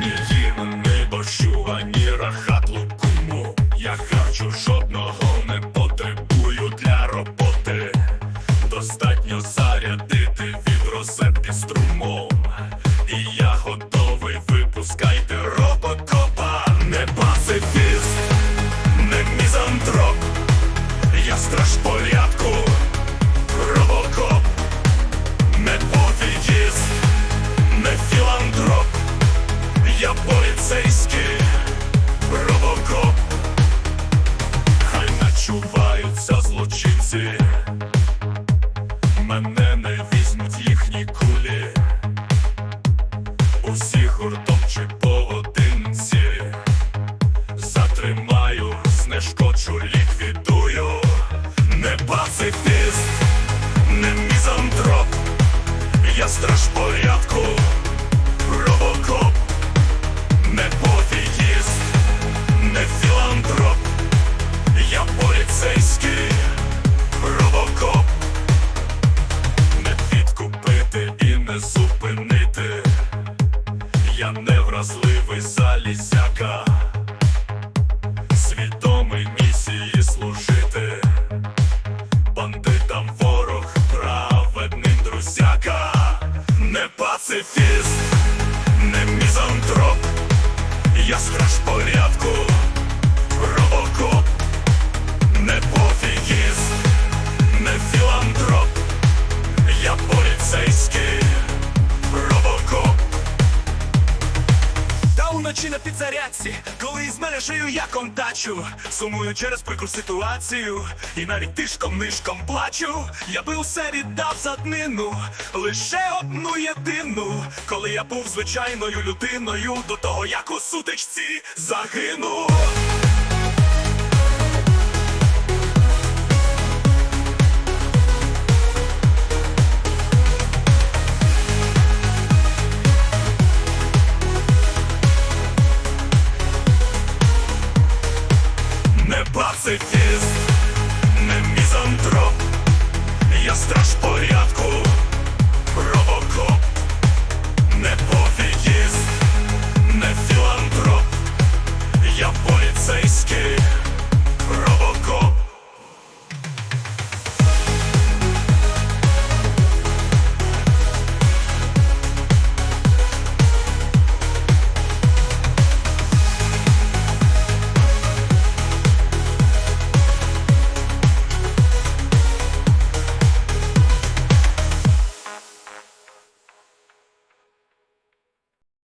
Ні їм, ні ані рахат лукуму. Я харчу жодного не потребую для роботи. Достатньо зарядити від розетки струмом. І я готовий, випускайте робокопа. Не пацифіст, не мізантроп. Я страж гуртом чи поодинці Затримаю, знешкоджу, ліквідую. Не пацифіст, не мізантроп. Я страж порядку, Я невразливий залізяка. Свідомий місії служити. Бандитам ворог, праведним друзяка. Не пацифіст, Та уночі на підзарядці, коли із мене шию я контачу Сумую через прикру ситуацію. І навіть тишком нишком плачу. Я би усе віддав за днину. Лише одну єдину. Коли я був звичайною людиною До того як у сутичці загинув пацифіст, не мізантроп, я страшпоряд.